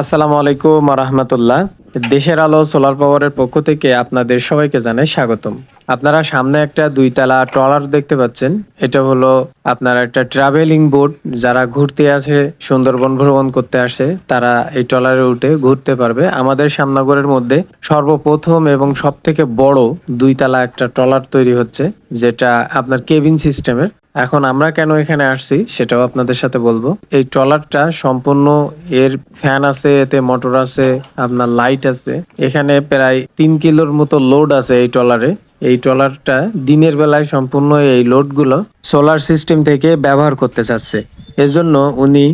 আসসালামু আলাইকুম রহমতুল্লাহ। দেশের আলো সোলার পাওয়ারের পক্ষ থেকে আপনাদের সবাইকে জানাই স্বাগতম। আপনারা সামনে একটা দুইতলা ট্রলার দেখতে পাচ্ছেন। এটা হলো আপনার একটা ট্রাভেলিং বোট যারা ঘুরতে আসে, সুন্দরবন ভ্রমণ করতে আসে, তারা এই ট্রলারে উঠে ঘুরতে পারবে। আমাদের শ্যামনগরের মধ্যে সর্বপ্রথম এবং সব থেকে বড় দুইতলা একটা ট্রলার তৈরি হচ্ছে, যেটা আপনার কেবিন সিস্টেমের এখন আমরা কেন এখানে আসছি সেটাও আপনাদের সাথে বলব। এই ট্রলারটা সম্পূর্ণ এর ফ্যান আছে, এতে মোটর আছে, আপনার লাইট আছে। এখানে প্রায় তিন কিলোর মতো লোড আছে এই ট্রলারে। এই ট্রলারটা দিনের বেলায় সম্পূর্ণ এই লোডগুলো সোলার সিস্টেম থেকে ব্যবহার করতে চাচ্ছে। এজন্য উনি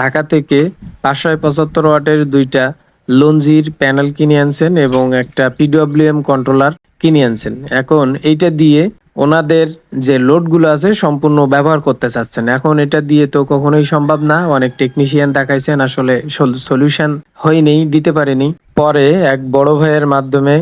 ঢাকা থেকে পাঁচশো পঁচাত্তর ওয়াটের দুইটা লঞ্জির প্যানেল কিনে আনছেন এবং একটা পিডব্লিউএম কন্ট্রোলার কিনে আনছেন। এখন এইটা দিয়ে ওনাদের যে লোডগুলো আছে সম্পূর্ণ ব্যবহার করতে চাচ্ছেন। এখন এটা দিয়ে তো কখনোই সম্ভব না। অনেক টেকনিশিয়ান দেখাইছেন, আসলে সলিউশন হয়নি, দিতে পারেনি। পরে এক বড় ভাইয়ের মাধ্যমে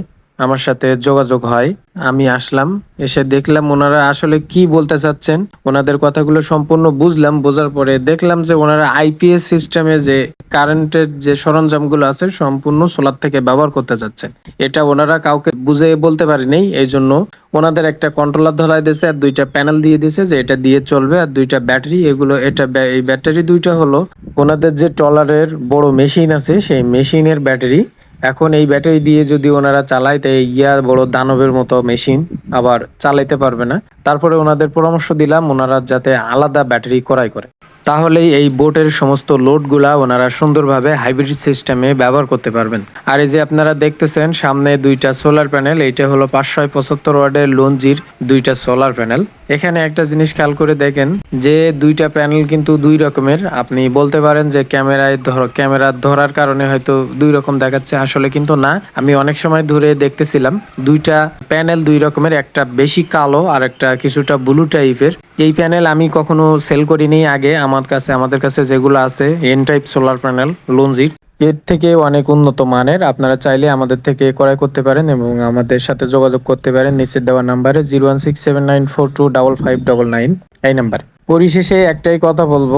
আমার সাথে যোগাযোগ হয়। আমি আসলাম, এসে দেখলাম ওনারা আসলে কি বলতে চাচ্ছেন। ওনাদের কথাগুলো সম্পূর্ণ বুঝলাম, বোঝার পরে দেখলাম যে ওনারা আইপিএস সিস্টেমে যে কারেন্টের যে সরঞ্জামগুলো আছে সম্পূর্ণ সোলার থেকে ব্যবহার করতে চাচ্ছেন। এটা ওনারা কাউকে বুঝে বলতে পারেনি এই জন্য ওনাদের একটা কন্ট্রোলার ধরাই দিয়েছে আর দুইটা প্যানেল দিয়ে দিয়েছে যে এটা দিয়ে চলবে আর দুইটা ব্যাটারি এগুলো এটা এই ব্যাটারি দুইটা হলো ওনাদের যে ট্রলারের বড় মেশিন আছে, সেই মেশিনের ব্যাটারি এখন এই ব্যাটারি দিয়ে যদি ওনারা চালায় তাই ইয়া বড় দানবের মতো মেশিন আবার চালাইতে পারবে না। তারপরে ওনাদের পরামর্শ দিলাম, ওনারা যাতে আলাদা ব্যাটারি ক্রয় করে। তাহলেই এই বোটের সমস্ত লোডগুলা ওনারা সুন্দরভাবে হাইব্রিড সিস্টেমে ব্যবহার করতে পারবেন। আর এই যে আপনারা দেখতেছেন, সামনে দুইটা সোলার প্যানেল এইটা হলো পাঁচশো পঁচাত্তর ওয়ার্ডের লঞ্জির দুইটা সোলার প্যানেল এখানে একটা জিনিস খেয়াল করে দেখেন যে দুইটা প্যানেল কিন্তু দুই রকমের। আপনি বলতে পারেন যে ক্যামেরায় ধর ক্যামেরা ধরার কারণে হয়তো দুই রকম দেখাচ্ছে, আসলে কিন্তু না। আমি অনেক সময় ধরে দেখতেছিলাম, দুইটা প্যানেল দুই রকমের, একটা বেশি কালো আর একটা কিছুটা ব্লু টাইপের এই প্যানেল আমি কখনো সেল করিনি আগে। আমার কাছে, আমাদের কাছে যেগুলো আছে এন টাইপ সোলার প্যানেল লঞ্জির এর থেকে অনেক উন্নত মানের। আপনারা চাইলে আমাদের থেকে ক্রয় করতে পারেন এবং আমাদের সাথে যোগাযোগ করতে পারেন। নিচের দেওয়া নাম্বারে zero one six seven nine four two double five double nine এই নাম্বারে। পরিশেষে একটাই কথা বলব,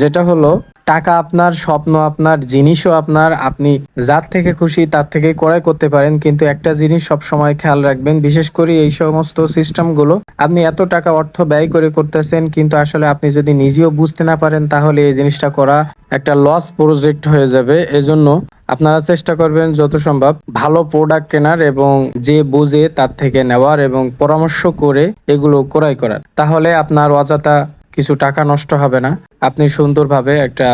যেটা হলো টাকা আপনার, স্বপ্ন আপনার, জিনিসও আপনার, আপনি যার থেকে খুশি তার থেকে ক্রয় করতে পারেন, কিন্তু একটা জিনিস সব সময় খেয়াল রাখবেন, বিশেষ করে এই সমস্ত সিস্টেমগুলো। আপনি এত টাকা অর্থ ব্যয় করে করতেছেন, কিন্তু আসলে আপনি যদি নিজেও বুঝতে না পারেন, তাহলে এই জিনিসটা করা একটা লস প্রজেক্ট হয়ে যাবে। এজন্য আপনারা চেষ্টা করবেন যত সম্ভব ভালো প্রোডাক্ট কেনার এবং যে বুঝে তার থেকে নেওয়ার এবং পরামর্শ করে এগুলো ক্রয় করার। তাহলে আপনার অযথা কিছু টাকা নষ্ট হবে না। আপনি সুন্দরভাবে একটা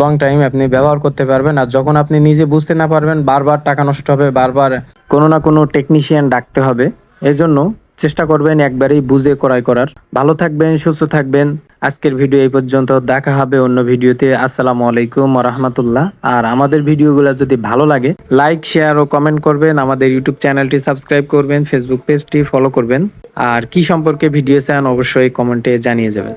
লং টাইম আপনি ব্যবহার করতে পারবেন আর যখন আপনি নিজে বুঝতে না পারবেন বারবার টাকা নষ্ট হবে, বারবার কোনো না কোনো টেকনিশিয়ান ডাকতে হবে, এজন্য চেষ্টা করবেন একবারেই বুঝে ক্রয় করার। ভালো থাকবেন, সুস্থ থাকবেন। আজকের ভিডিও এই পর্যন্ত, দেখা হবে অন্য ভিডিওতে আসসালামু আলাইকুম রহমতুল্লাহ। আর আমাদের ভিডিওগুলো যদি ভালো লাগে লাইক শেয়ার ও কমেন্ট করবেন। আমাদের ইউটিউব চ্যানেলটি সাবস্ক্রাইব করবেন ফেসবুক পেজটি ফলো করবেন। আর কি সম্পর্কে ভিডিও চান অবশ্যই কমেন্টে জানিয়ে যাবেন।